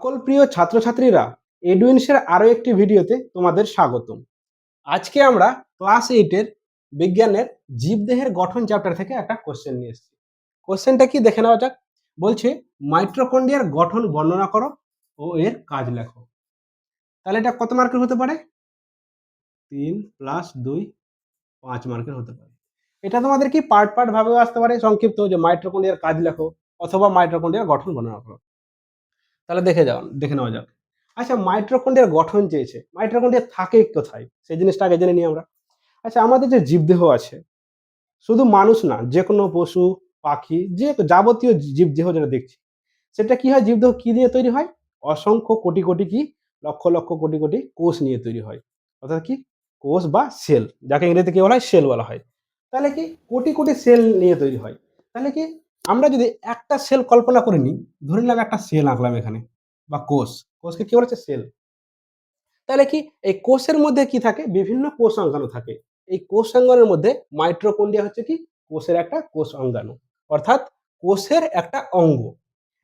সকল প্রিয় ছাত্রছাত্রীরা এডুইন্সের আরও একটি ভিডিওতে তোমাদের স্বাগতম। আজকে আমরা ক্লাস এইটের বিজ্ঞানের জীবদেহের গঠন চ্যাপ্টার থেকে একটা কোশ্চেন নিয়ে এসেছি। কোশ্চেনটা কি দেখে নেওয়া যাক? বলছে মাইট্রোকন্ডিয়ার গঠন বর্ণনা করো ও এর কাজ লেখো। তাহলে এটা কত মার্কের হতে পারে? তিন প্লাস দুই, পাঁচ মার্কের হতে পারে। এটা তোমাদের কি পার্ট পার্ট ভাবেও আসতে পারে? সংক্ষিপ্ত যে মাইট্রোকন্ডিয়ার কাজ লেখো অথবা মাইট্রোকন্ডিয়ার গঠন বর্ণনা করো। তাহলে দেখে যাও দেখে নেওয়া যাক। আচ্ছা মাইট্রোকন্ডিয়ার গঠন চেয়েছে মাইট্রোকন্ডিয়া থাকে কোথায়? সেই জিনিসটা আগে জেনে নিই আমরা। আচ্ছা আমাদের যে জীবদেহ আছে, শুধু মানুষ না যে কোনো পশু, পাখি, যে যাবতীয় জীবদেহ যেটা দেখছি, সেটা কি হয়? জীবদেহ কি দিয়ে তৈরি হয়? অসংখ্য কোটি কোটি কি? লক্ষ লক্ষ কোটি কোটি কোষ নিয়ে তৈরি হয়। অর্থাৎ কি? কোষ বা সেল, যাকে ইংরেজিতে কি বলা হয়? সেল বলা হয়। তাহলে কি? কোটি কোটি সেল নিয়ে তৈরি হয়। তাহলে কি? আমরা যদি একটা সেল কল্পনা করে নিই, ধরে নিলাম একটা সেল আঁকলাম এখানে, বা কোষ। কোষকে কি বলেছে? সেল তাহলে কি এই কোষের মধ্যে কি থাকে? বিভিন্ন কোষ অঙ্গাণু থাকে। এই কোষ অঙ্গাণুর মধ্যে মাইট্রোকন্ডিয়া হচ্ছে কি? কোষের একটা কোষ অঙ্গাণু। অর্থাৎ কোষের একটা অঙ্গ।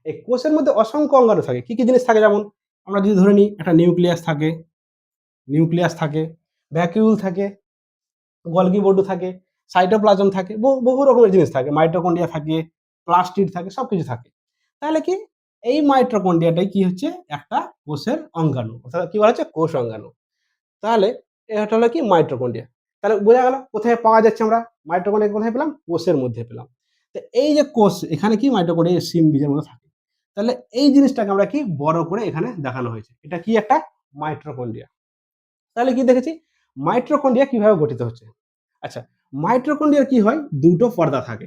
এই কোষের মধ্যে অসংখ্য অঙ্গাণু থাকে। কি কি জিনিস থাকে? যেমন আমরা যদি ধরে নিই, একটা নিউক্লিয়াস থাকে নিউক্লিয়াস থাকে ভ্যাকিউল থাকে, গলগি বর্ডু থাকে সাইটোপ্লাজম থাকে, বহু বহু রকমের জিনিস থাকে। মাইটোকন্ডিয়া থাকে প্লাস্টিড থাকে সব কিছু থাকে। তাহলে কি? এই মাইট্রোকন্ডিয়াটাই কি হচ্ছে? একটা কোষের অঙ্গাণু, অর্থাৎ কি বলা হচ্ছে? কোষ অঙ্গাণু। তাহলে এটা হলো কি? মাইট্রোকন্ডিয়া তাহলে বোঝা গেল, কোথায় পাওয়া যাচ্ছে আমরা? মাইট্রোকন্ডিয়া কোথায় পেলাম? কোষের মধ্যে পেলাম। তো এই যে কোষ, এখানে কি মাইট্রোকন্ডিয়া সিম বীজের মধ্যে থাকে? তাহলে এই জিনিসটাকে আমরা কি? বড় করে এখানে দেখানো হয়েছে। এটা কি একটা? মাইট্রোকন্ডিয়া তাহলে কি দেখেছি? মাইট্রোকন্ডিয়া কীভাবে গঠিত হচ্ছে? আচ্ছা মাইট্রোকন্ডিয়ার কি হয়? দুটো পর্দা থাকে।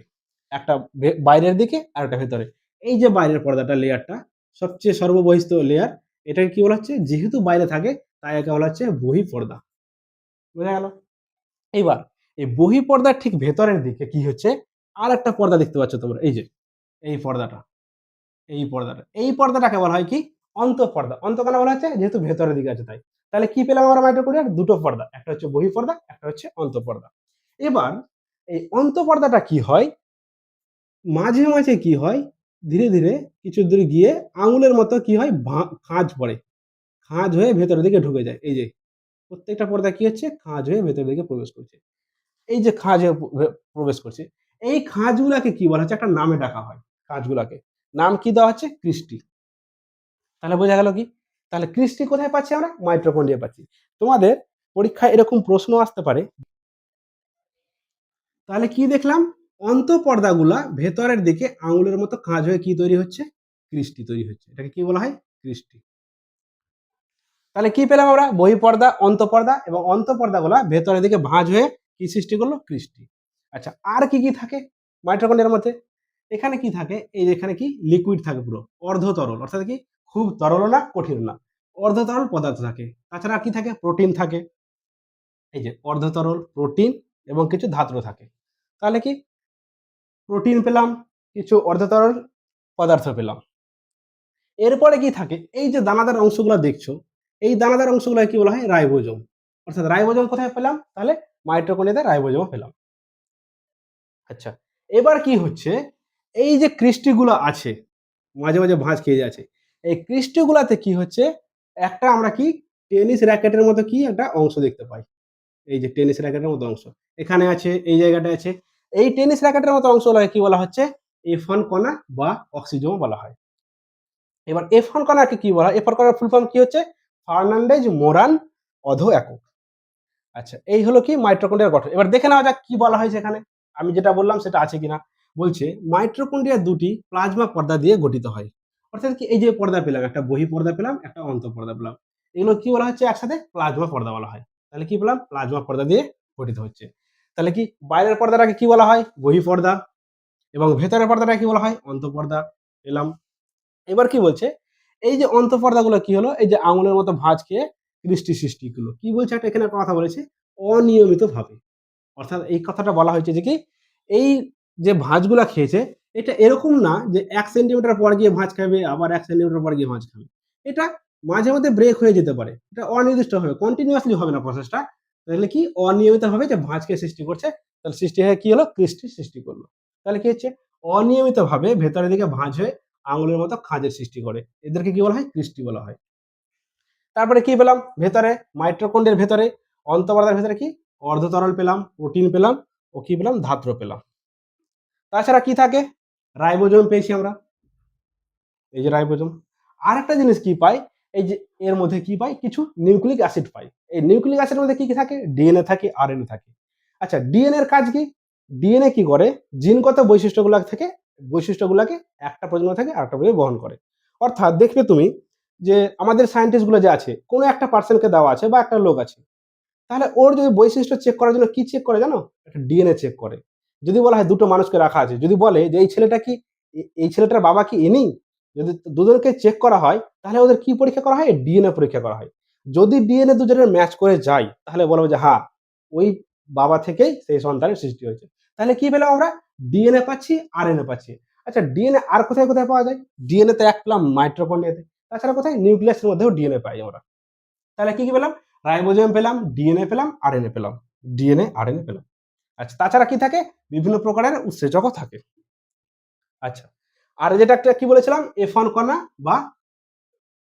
একটা বাইরের দিকে আর একটা ভেতরে। এই যে বাইরের পর্দাটা লেয়ারটা সবচেয়ে সর্ববহিষ্ঠ লেয়ার এটাকে কি বলা হচ্ছে? যেহেতু বাইরে থাকে, তাই একে বলা হচ্ছে বহি পর্দা বোঝা গেল? এইবার, এই বহি পর্দার ঠিক ভেতরের দিকে কি হচ্ছে? আর একটা পর্দা দেখতে পাচ্ছ তোমরা, এই যে, এই পর্দাটা এই পর্দাটা। এই পর্দাটাকে বলা হয় কি? অন্ত পর্দা অন্ত কেন বলা হচ্ছে যেহেতু ভেতরের দিকে আছে তাই। তাহলে কি পেলাম আমরা মাইটোকন্ড্রিয়ার দুটো পর্দা, একটা হচ্ছে বহি পর্দা একটা হচ্ছে অন্ত পর্দা এবার, এই অন্ত পর্দাটা কি হয়? মাঝে মাঝে কি হয়? ধীরে ধীরে কিছু দূর গিয়ে আঙুলের মতো কি হয়? খাঁজ পড়ে। খাঁজ হয়ে ভেতরের দিকে ঢুকে যায়। এই যে, প্রত্যেকটা পর্দা কি হচ্ছে? খাঁজ হয়ে ভেতরের দিকে প্রবেশ করছে। এই যে খাঁজ হয়ে প্রবেশ করছে, এই খাঁজগুলাকে কি বলা হচ্ছে? একটা নামে ডাকা হয় খাঁজগুলাকে নাম কি দেওয়া হচ্ছে? কৃষ্টি। তাহলে বোঝা গেল কি? তাহলে কৃষ্টি কোথায় পাচ্ছি আমরা? মাইট্রোকন্ড্রিয়া পাচ্ছি। তোমাদের পরীক্ষায় এরকম প্রশ্ন আসতে পারে। তাহলে কি দেখলাম? অন্তঃপর্দাগুলা ভেতরের দিকে আঙুলের মতো কাজ হয়ে কি তৈরি হচ্ছে? কৃষ্টি তৈরি হচ্ছে। এটাকে কি বলা হয়? কৃষ্টি। তাহলে কি পেলাম আমরা? বহি পর্দা অন্তঃপর্দা এবং অন্তঃপর্দাগুলা ভেতরের দিকে ভাঁজ হয়ে কি সৃষ্টি করল? কৃষ্টি। আচ্ছা আর কি কি থাকে মাইট্রোকন্ড্রিয়ার মধ্যে? এখানে কি থাকে? এই এখানে কি? লিকুইড থাকে পুরো। অর্ধ তরল অর্থাৎ কি? খুব তরল না, কঠিন না। অর্ধ তরল পদার্থ থাকে। তাছাড়া কি থাকে? প্রোটিন থাকে। এই যে অর্ধ তরল প্রোটিন এবং কিছু ধাত্র থাকে। তাহলে কি? প্রোটিন পেলাম, কিছু অর্ধতরল পদার্থ পেলাম। এরপরে কি থাকে? এই যে দানাদার অংশগুলো দেখছ, এই দানাদার অংশগুলো কি বলা হয়? রাইবোজোম। অর্থাৎ রাইবোজোম কোথায় পেলাম? তাহলে মাইটোকন্ড্রিয়াতে রাইবোজোম পেলাম। আচ্ছা এবার কি হচ্ছে? এই যে কৃষ্টিগুলো আছে, মাঝে মাঝে ভাঁজ খেয়ে যাচ্ছে, এই কৃষ্টিগুলাতে কি হচ্ছে? একটা আমরা কি? টেনিস র্যাকেটের মতো কি? একটা অংশ দেখতে পাই। এই যে টেনিস র্যাকেটের মতো অংশ। এখানে আছে, এই জায়গাটা আছে এই টেনিস র্যাকেটের মতো অংশগুলোকে কি বলা হচ্ছে? এফন কণা বা অক্সিজোম বলা হয়। এবার এফন কণাকে কি বলা হয়? এফ ওয়ান কণার ফুল ফর্ম কি হচ্ছে? ফার্নান্ডেজ মোরান অধ একক। আচ্ছা এই হলো কি মাইট্রোকন্ড্রিয়ার গঠন। এবার দেখে নেওয়া যাক কি বলা হয়েছে এখানে আমি যেটা বললাম সেটা আছে কিনা। বলছে মাইট্রোকন্ড্রিয়া দুটি প্লাজমা পর্দা দিয়ে গঠিত হয়। অর্থাৎ কি এই যে পর্দা পেলাম, একটা বহি পর্দা পেলাম, একটা অন্ত পর্দা পেলাম। এগুলো কি বলা হচ্ছে? একসাথে প্লাজমা পর্দা বলা হয়। তাহলে কি বললাম প্লাজমা পর্দা দিয়ে গঠিত হচ্ছে। তাহলে কি বাইরের পর্দাটাকে কি বলা হয়? বহি পর্দা। এবং ভেতরের পর্দাটা কি বলা হয়? অন্তঃপর্দা এলাম। এবার কি বলছে? এই যে অন্তঃপর্দাগুলো কি হলো? এই যে আঙুলের মতো ভাঁজ খেয়ে কৃষ্টি সৃষ্টিগুলো কি বলছে? একটা এখানে কথা বলেছে অনিয়মিত ভাবে অর্থাৎ এই কথাটা বলা হয়েছে যে কি, এই যে ভাঁজগুলা খেয়েছে, এটা এরকম না যে এক সেন্টিমিটার পর গিয়ে ভাঁজ খাবে, আবার এক সেন্টিমিটার পর গিয়ে ভাঁজ খাবে। এটা মাঝে মধ্যে ব্রেক হয়ে যেতে পারে। এটা অনির্দিষ্ট হবে কন্টিনিউয়াসলি হবে না প্রসেসটা তাহলে কি অনিয়মিত ভাবে যে ভাঁজকে সৃষ্টি করছে, তাহলে সৃষ্টি হয়ে কি হলো? কৃষ্টি সৃষ্টি করল। তাহলে কি হচ্ছে? অনিয়মিত ভাবে ভেতরের দিকে ভাঁজ হয়ে আঙুলের মতো খাঁজের সৃষ্টি করে। এদেরকে কি বলা হয়? কৃষ্টি বলা হয়। তারপরে কি পেলাম? ভেতরে মাইট্রোকন্ডের ভেতরে অন্তর্বাদার ভেতরে কি? অর্ধতরল পেলাম, প্রোটিন পেলাম, ও কি পেলাম? ধাত্র পেলাম। তাছাড়া কি থাকে? রাইবোজোম পেয়েছি আমরা। এই যে রাইবোজোম। আর একটা জিনিস কি পাই এই যে এর মধ্যে কি পাই? কিছু নিউক্লিক অ্যাসিড পাই। এই নিউক্লিক অ্যাসিডের মধ্যে কি কি থাকে? ডিএনএ থাকে আরএনএ থাকে। আচ্ছা ডিএনএ এর কাজ কি? ডিএনএ কি করে? জিনগত বৈশিষ্ট্যগুলো থেকে? বৈশিষ্ট্যগুলোকে একটা প্রজন্ম থেকে আরেকটা প্রজন্মে বহন করে। অর্থাৎ দেখবে তুমি যে আমাদের সায়েন্টিস্টগুলো যে আছে, কোনো একটা পার্সনকে দেওয়া আছে বা একটা লোক আছে, তাহলে ওর যদি বৈশিষ্ট্য চেক করার জন্য কি চেক করে জানো? একটা ডিএনএ চেক করে। যদি বলা হয় দুটো মানুষকে রাখা আছে, যদি বলে যে এই ছেলেটা কি, এই ছেলেটার বাবা কি ইনি? যদি দুজনকে চেক করা হয় তাহলে ওদের কি পরীক্ষা করা হয় ডিএনএ পরীক্ষা করা হয় যদি ডিএনএ দুজনের ম্যাচ করে যায় তাহলে বলব যে হ্যাঁ ওই বাবা থেকেই সেই সন্তানের সৃষ্টি হয়েছে তাহলে কি পেলাম আমরা ডিএনএ পাচ্ছি আরএনএ পাচ্ছি আচ্ছা ডিএনএ আর কোথায় কোথায় পাওয়া যায় ডিএনএ তে এক পেলাম মাইট্রোকন্ড্রিয়াতে তাছাড়া কোথায় নিউক্লিয়াসের মধ্যেও ডিএনএ পাই আমরা তাহলে কি কি পেলাম রাইবোজোম পেলাম ডিএনএ পেলাম আরএনএ পেলাম ডিএনএ আরএনএ পেলাম আচ্ছা তাছাড়া কি থাকে বিভিন্ন প্রকারের উৎসেচকও থাকে আচ্ছা আর যেটা একটা কি বলেছিলাম? এফন কণা বা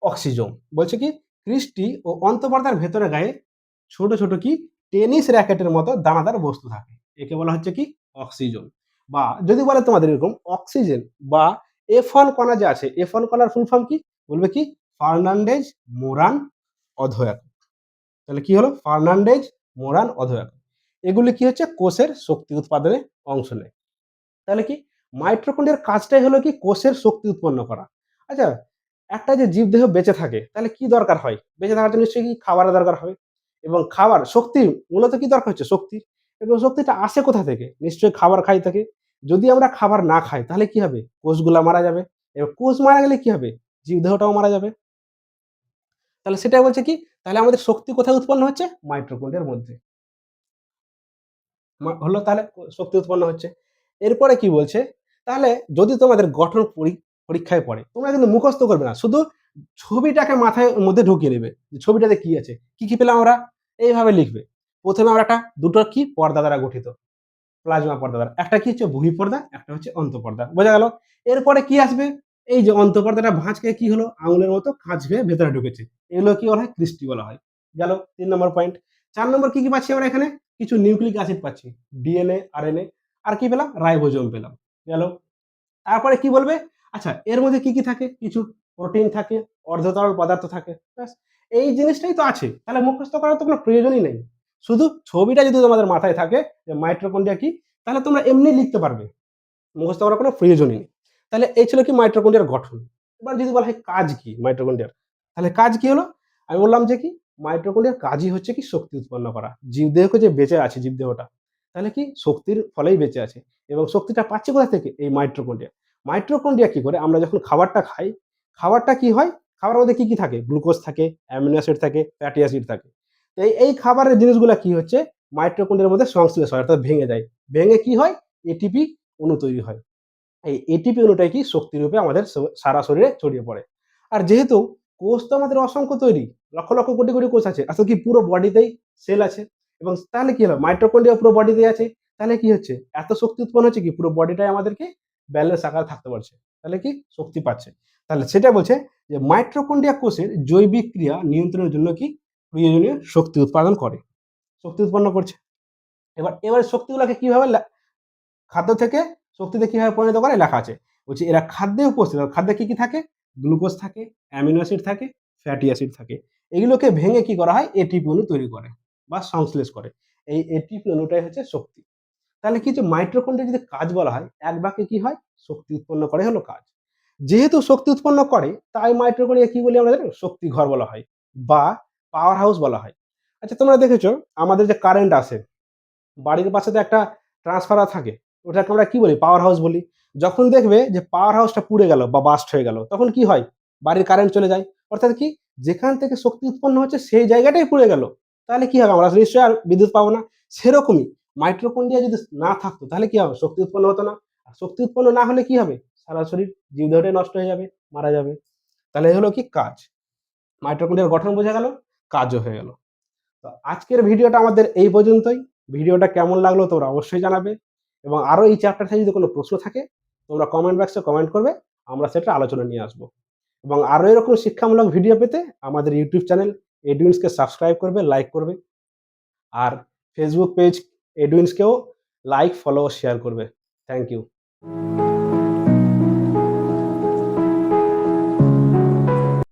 অক্সিজোম বলছে কি ক্রিস্টি ও অন্তঃপর্দার ভেতরে গায়ে ছোট ছোট কি টেনিস র্যাকেটের মতো দানাদার বস্তু থাকে। একে বলা হচ্ছে কি অক্সিজোম বা যদি বলে তোমাদের এরকম অক্সিজেন বা এফন কণা যে আছে এফন কণার ফুল ফর্ম কি? বলবে কি, ফার্নান্ডেজ মোরান অধয়াক। তাহলে কি হলো? ফার্নান্ডেজ মোরান অধয়াক। এগুলি কি হচ্ছে? কোষের শক্তি উৎপাদনে অংশ নেয়। তাহলে কি মাইট্রোকন্ড্রিয়ার কাজটাই হলো কি কোষের শক্তি উৎপন্ন করা। আচ্ছা একটা যে জীবদেহ বেঁচে থাকে, তাহলে কি দরকার হয়? বেঁচে থাকার জন্য নিশ্চয়ই কি খাবারের দরকার হবে? এবং খাবার, শক্তি মূলত কি দরকার হচ্ছে? শক্তি। এবং শক্তিটা আসে কোথা থেকে? নিশ্চয়ই খাবার খাই থাকে। যদি আমরা খাবার না খাই, তাহলে কি হবে? কোষগুলা মারা যাবে। এবার কোষ মারা গেলে কি হবে? জীবদেহটাও মারা যাবে। তাহলে সেটা বলছে কি, তাহলে আমাদের শক্তি কোথায় উৎপন্ন হচ্ছে? মাইট্রোকন্ড্রিয়ার মধ্যে। হলো তাহলে শক্তি উৎপন্ন হচ্ছে। এরপরে কি বলছে? তাহলে যদি তোমাদের গঠন পরী- পরীক্ষায় পড়ে, তোমরা কিন্তু মুখস্থ করবে না। শুধু ছবিটাকে মাথায় মধ্যে ঢুকিয়ে নেবে ছবিটাতে কি আছে। কি কি পেলাম আমরা? এইভাবে লিখবে। প্রথমে আমরা একটা, দুটো কি? পর্দা দ্বারা গঠিত। প্লাজমা পর্দা দ্বারা। একটা কি হচ্ছে? বহি পর্দা, একটা হচ্ছে অন্তঃপর্দা বোঝা গেল? এরপরে কি আসবে? এই যে অন্তঃপর্দাটা ভাঁজ খেয়ে কি হলো? আঙুলের মতো খাঁজ খেয়ে ভেতরে ঢুকেছে। এগুলো কি বলা হয়? ক্রিস্টি বলা হয়। গেল তিন নম্বর পয়েন্ট চার নম্বর কি কি পাচ্ছি আমরা এখানে? কিছু নিউক্লিক অ্যাসিড পাচ্ছি। DNA, RNA. আর কি পেলাম? রাইবোজোম পেলাম। গেল। তারপরে কি বলবে? আচ্ছা এর মধ্যে কি কি থাকে? কিছু প্রোটিন থাকে অর্ধতরল পদার্থ থাকে, ব্যাস। এই জিনিসটাই তো আছে। তাহলে মুখস্থ করার তো কোনো প্রয়োজনই নেই। শুধু ছবিটা যদি তোমাদের মাথায় থাকে যে মাইট্রোকন্ড্রিয়া কি, তাহলে তোমরা এমনি লিখতে পারবে। মুখস্থ করার কোনো প্রয়োজনই নেই। তাহলে এই ছিল কি মাইট্রোকন্ড্রিয়ার গঠন? এবার যদি বলা হয় কাজ কি মাইট্রোকন্ড্রিয়ার তাহলে কাজ কি হলো? আমি বললাম যে কি মাইট্রোকন্ড্রিয়ার কাজই হচ্ছে কি শক্তি উৎপন্ন করা। জীবদেহকে যে বেঁচে আছে, জীবদেহটা তাহলে কি? শক্তির ফলেই বেঁচে আছে। এবং শক্তিটা পাচ্ছে কোথা থেকে? এই মাইট্রোকন্ড্রিয়া মাইট্রোকন্ডিয়া কি করে? আমরা যখন খাবারটা খাই, খাবারটা কি হয়? খাবারের মধ্যে কি কি থাকে? গ্লুকোজ থাকে অ্যামিনো অ্যাসিড থাকে ফ্যাটি অ্যাসিড থাকে। তো এই খাবারের জিনিসগুলো কি হচ্ছে? মাইট্রোকন্ড্রিয়ার মধ্যে সংশ্লেষ হয়, অর্থাৎ ভেঙে যায়। ভেঙে কি হয়? এটিপি অণু তৈরি হয়। এই এটিপি অণুটাই কি? শক্তি রূপে আমাদের সারা শরীরে ছড়িয়ে পড়ে। আর যেহেতু কোষ তো আমাদের অসংখ্য তৈরি, লক্ষ লক্ষ কোটি কোটি কোষ আছে আসলে কি পুরো বডিতেই সেল আছে? এবং তাহলে কি হলো? মাইট্রোকন্ড্রিয়া পুরো বডিতে আছে, তাহলে কি হচ্ছে? এত শক্তি উৎপন্ন হচ্ছে কি? পুরো বডিটাই আমাদেরকে ব্যালেন্স আকার থাকতে পারছে। তাহলে কি? শক্তি পাচ্ছে। তাহলে সেটা বলছে যে মাইট্রোকন্ড্রিয়া কোষের জৈবিক ক্রিয়া নিয়ন্ত্রণের জন্য কি প্রয়োজনীয় শক্তি উৎপাদন করে। শক্তি উৎপন্ন করছে। এবার এবার শক্তিগুলোকে কীভাবে খাদ্য থেকে শক্তিতে কীভাবে পরিণত করে লেখা আছে? বলছে এরা খাদ্যে উপস্থিত। খাদ্যে কি কি থাকে? গ্লুকোজ থাকে অ্যামিনো অ্যাসিড থাকে ফ্যাটি অ্যাসিড থাকে। এগুলোকে ভেঙে কি করা হয়? এটিপি অণু তৈরি করে। বা সংশ্লেষ করে। এই এটিপি অণুটাই হচ্ছে শক্তি। তাহলে কি যে মাইট্রোকন্ড্রিয়া যদি কাজ বলা হয়, এক বাক্যে কি হয়? শক্তি উৎপন্ন করে হলো কাজ। যেহেতু শক্তি উৎপন্ন করে, তাই মাইট্রোকন্ড্রিয়া কি বলি আমরা শক্তি ঘর বলা হয় বা পাওয়ার হাউস বলা হয়। আচ্ছা তোমরা দেখেছ, আমাদের যে কারেন্ট আসে বাড়ির পাশে তো একটা ট্রান্সফারার থাকে, ওটাকে আমরা কি বলি? পাওয়ার হাউস বলি। যখন দেখবে যে পাওয়ার হাউসটা পুড়ে গেল বা বাস্ট হয়ে গেল, তখন কি হয়? বাড়ির কারেন্ট চলে যায়। অর্থাৎ কি? যেখান থেকে শক্তি উৎপন্ন হচ্ছে, সেই জায়গাটাই পুড়ে গেল। তাহলে কি হবে? আমরা নিশ্চয়ই আর বিদ্যুৎ পাবো না। সেরকমই মাইট্রোকন্ড্রিয়া যদি না থাকতো, তাহলে কি হবে? শক্তি উৎপন্ন হতো না। আর শক্তি উৎপন্ন না হলে কি হবে? সারা শরীর জীবদেহটাই নষ্ট হয়ে যাবে, মারা যাবে। তাহলে হলো কি? কাজ। মাইট্রোকন্ড্রিয়ার গঠন বোঝা গেল, কাজও হয়ে গেল। তো আজকের ভিডিওটা আমাদের এই পর্যন্তই। ভিডিওটা কেমন লাগল তোমরা অবশ্যই জানাবে। এবং আরও এই চ্যাপ্টার থেকে যদি কোনো প্রশ্ন থাকে, তোমরা কমেন্ট বক্সে কমেন্ট করবে, আমরা সেটা আলোচনা নিয়ে আসব। এবং আরও এরকম শিক্ষামূলক ভিডিও পেতে আমাদের ইউটিউব চ্যানেল এডুইন্সকে সাবস্ক্রাইব করবে লাইক করবে আর ফেসবুক পেজ এডুইন্সকেও লাইক ফলো শেয়ার করবে থ্যাংক ইউ